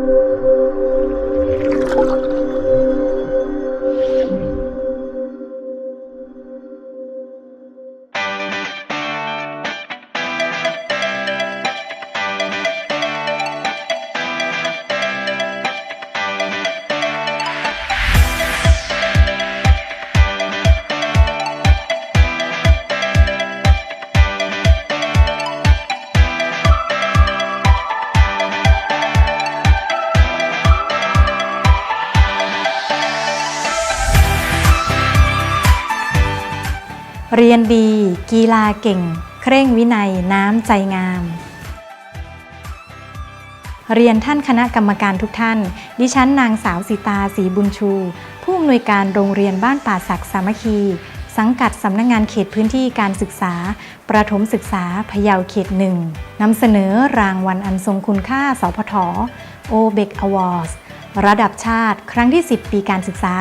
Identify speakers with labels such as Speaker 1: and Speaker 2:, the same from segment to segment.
Speaker 1: you. เรียนดี กีฬาเก่ง เคร่งวินัยน้ำใจงาม เรียนท่านคณะกรรมการทุกท่าน ดิฉันนางสาวสีตาสีบุญชู ผู้อำนวยการโรงเรียนบ้านป่าศักสามัคคี สังกัดสำนักงงานเขตพื้นที่การศึกษา ประถมศึกษาพะเยาเขตหนึ่งนำเสนอรางวัลอันทรงคุณค่าสพทโอเบกอวอร์สระดับชาติครั้งที่ 10 ปีการศึกษา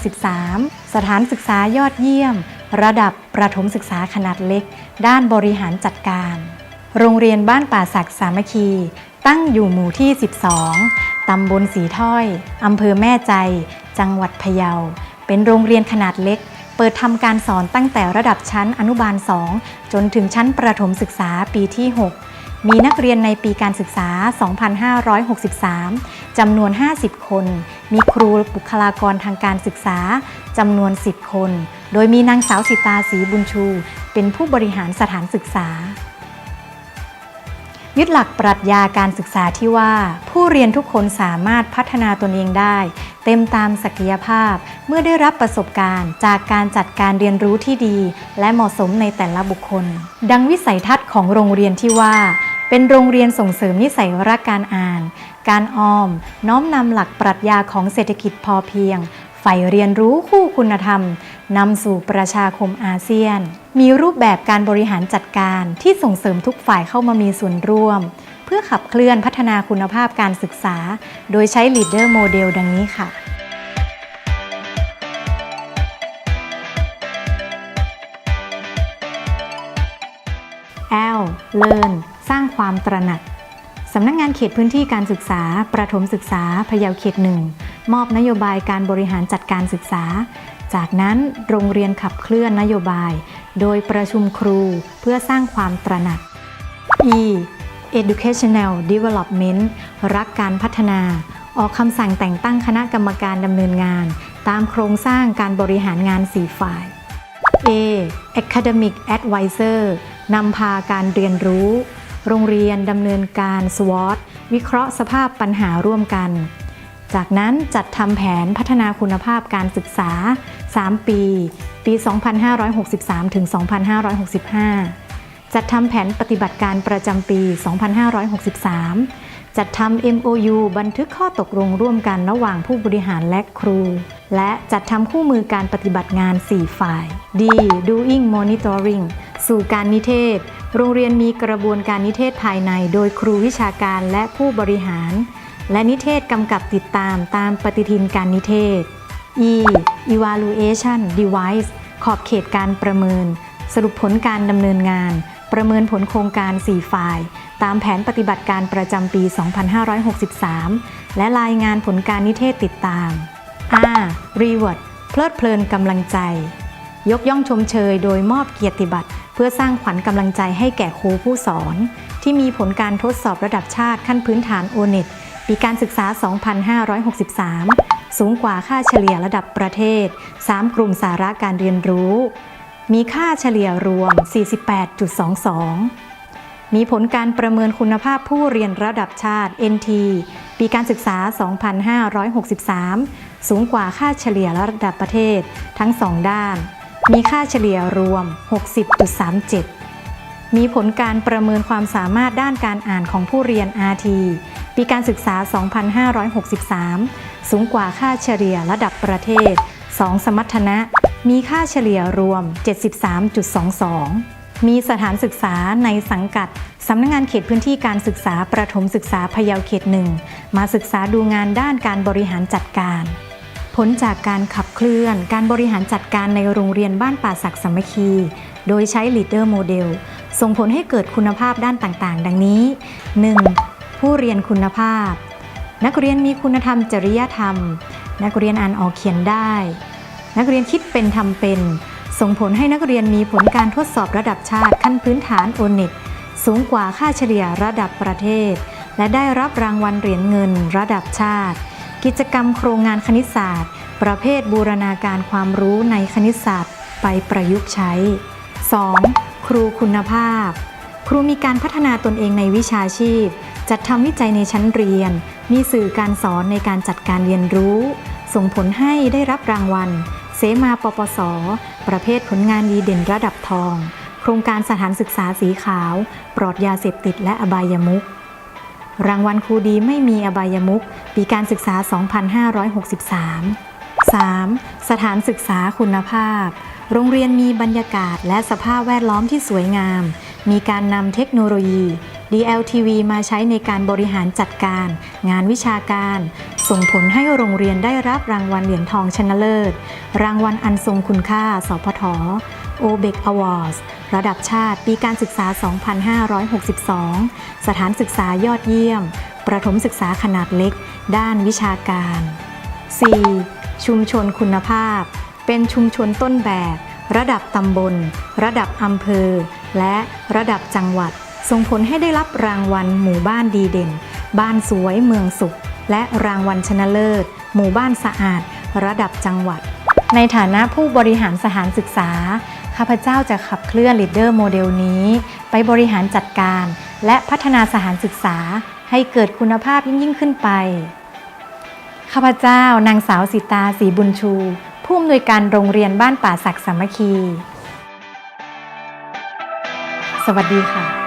Speaker 1: 2563 สถานศึกษายอดเยี่ยม ระดับประถมศึกษาขนาดเล็ก ด้านบริหารจัดการ โรงเรียนบ้านป่าศักสามัคคี ตั้งอยู่หมู่ที่ 12 ตำบลสีถ้อย อำเภอแม่ใจ จังหวัดพะเยา เป็นโรงเรียนขนาดเล็ก เปิดทำการสอนตั้งแต่ระดับชั้นอนุบาล 2 จนถึงชั้นประถมศึกษาปีที่ 6 มีนักเรียนในปีการศึกษา 2563 จำนวน 50 คน มีครูบุคลากรทางการศึกษาจำนวน 10 คน โดยมีนางสาวสิตาสีบุญชู เป็นผู้บริหารสถานศึกษา ยึดหลักปรัชญาการศึกษาที่ว่า ผู้เรียนทุกคนสามารถพัฒนาตนเองได้ เต็มตามศักยภาพเมื่อได้รับประสบการณ์จากการจัดการเรียนรู้ที่ดี และเหมาะสมในแต่ละบุคคล ดังวิสัยทัศน์ของโรงเรียนที่ว่า เป็นโรงเรียนส่งเสริมนิสัยรักการอ่าน การออม น้อมนำหลักปรัชญาของเศรษฐกิจพอเพียง ใฝ่เรียนรู้คู่คุณธรรมนำสู่ประชาคมอาเซียน มีรูปแบบการบริหารจัดการที่ส่งเสริมทุกฝ่ายเข้ามามีส่วนร่วม เพื่อขับเคลื่อนพัฒนาคุณภาพการศึกษา โดยใช้ Leader Model ดังนี้ค่ะ L Learn สร้างความตระหนักสำนักงงานเขตพื้นที่การศึกษา ประถมศึกษาพะเยาเขตหนึ่ง มอบนโยบายการบริหารจัดการศึกษา จากนั้นโรงเรียนขับเคลื่อนนโยบาย โดยประชุมครูเพื่อสร้างความตระหนัก E Educational Development รักการพัฒนา ออกคำสั่งแต่งตั้งคณะกรรมการดำเนินงาน ตามโครงสร้างการบริหารงาน 4 ฝ่าย A Academic Advisor นำพาการเรียนรู้ โรงเรียนดำเนินการ SWOT วิเคราะห์สภาพปัญหาร่วมกัน จากนั้นจัดทำแผนพัฒนาคุณภาพการศึกษา 3 ปี ปี 2563 ถึง 2565 จัดทำแผนปฏิบัติการประจำปี 2563 จัดทำ MOU บันทึกข้อตกลงร่วมกันระหว่างผู้บริหารและครู และจัดทำคู่มือการปฏิบัติงาน 4 ฝ่าย D Doing Monitoring สู่การนิเทศ โรงเรียนมีกระบวนการนิเทศภายใน โดยครูวิชาการและผู้บริหาร และนิเทศกำกับติดตามตามปฏิทินการนิเทศ E Evaluation Device ขอบเขตการประเมิน สรุปผลการดำเนินงาน ประเมินผลโครงการ 4 ฝ่าย ตามแผนปฏิบัติการประจำปี 2563 และรายงานผลการนิเทศติดตาม R Reward เพลิดเพลินกำลังใจ ยกย่องชมเชยโดยมอบเกียรติบัตร เพื่อสร้างขวัญกำลังใจให้แก่ครูผู้สอน ที่มีผลการทดสอบระดับชาติขั้นพื้นฐาน o n e t ปีการศึกษา 2563 สูงกว่าค่าเฉลี่ยระดับประเทศ 3 กลุ่มสาระการเรียนรู้ มีค่าเฉลี่ยรวม 48.22 มีผลการประเมินคุณภาพผู้เรียนระดับชาติ NT ปีการศึกษา 2563 สูงกว่าค่าเฉลี่ยระดับประเทศทั้ง 2 ด้าน มีค่าเฉลี่ยรวม 60.37 มีผลการประเมินความสามารถด้านการอ่านของผู้เรียน RT ปีการศึกษา 2563 สูงกว่าค่าเฉลี่ยระดับประเทศ 2 สมรรถนะ มีค่าเฉลี่ยรวม 73.22 มีสถานศึกษาในสังกัด สำนักงงานเขตพื้นที่การศึกษาประถมศึกษาพะเยาเขตหนึ่ง มาศึกษาดูงานด้านการบริหารจัดการ ผลจากการขับเคลื่อน การบริหารจัดการในโรงเรียนบ้านป่าศักสมัคคีโดยใช้ Leader Model ส่งผลให้เกิดคุณภาพด้านต่างๆ ดังนี้ 1. ผู้เรียนคุณภาพ นักเรียนมีคุณธรรมจริยธรรม นักเรียนอ่านออกเขียนได้ นักเรียนคิดเป็นทำเป็น ส่งผลให้นักเรียนมีผลการทดสอบระดับชาติขั้นพื้นฐานโอเน็ตสูงกว่าค่าเฉลี่ยระดับประเทศ และได้รับรางวัลเหรียญเงินระดับชาติ กิจกรรมโครงงานคณิตศาสตร์ ประเภทบูรณาการความรู้ในคณิตศาสตร์ ไปประยุกต์ใช้ 2. ครูคุณภาพ ครูมีการพัฒนาตนเองในวิชาชีพ จัดทำวิจัยในชั้นเรียน มีสื่อการสอนในการจัดการเรียนรู้ ส่งผลให้ได้รับรางวัล เสมาปปส ประเภทผลงานดีเด่นระดับทอง โครงการสถานศึกษาสีขาว ปลอดยาเสพติดและอบายมุขรางวัลครูดีไม่มีอบายมุขปีการศึกษา 2563 3. สถานศึกษาคุณภาพ โรงเรียนมีบรรยากาศและสภาพแวดล้อมที่สวยงาม มีการนำเทคโนโลยี DLTV มาใช้ในการบริหารจัดการ งานวิชาการ ส่งผลให้โรงเรียนได้รับรางวัลเหรียญทองชนะเลิศ รางวัลอันทรงคุณค่า สพท o b e c Awards ระดับชาติปีการศึกษา 2562 สถานศึกษายอดเยี่ยม ประถมศึกษาขนาดเล็ก ด้านวิชาการ 4. ชุมชนคุณภาพ เป็นชุมชนต้นแบบ ระดับตำบล ระดับอำเภอ และระดับจังหวัด ส่งผลให้ได้รับรางวัลหมู่บ้านดีเด่น บ้านสวยเมืองสุข และรางวัลชนะเลิศ หมู่บ้านสะอาด ระดับจังหวัด ในฐานะผู้บริหารสถานศึกษา ข้าพเจ้าจะขับเคลื่อน Leader โมเดลนี้ ไปบริหารจัดการ และพัฒนาสถานศึกษาให้เกิดคุณภาพยิ่งยิ่งขึ้นไป ข้าพเจ้านางสาวสิตาศรีบุญชู ผู้อำนวยการโรงเรียนบ้านป่าศักดิ์สามัคคี สวัสดีค่ะ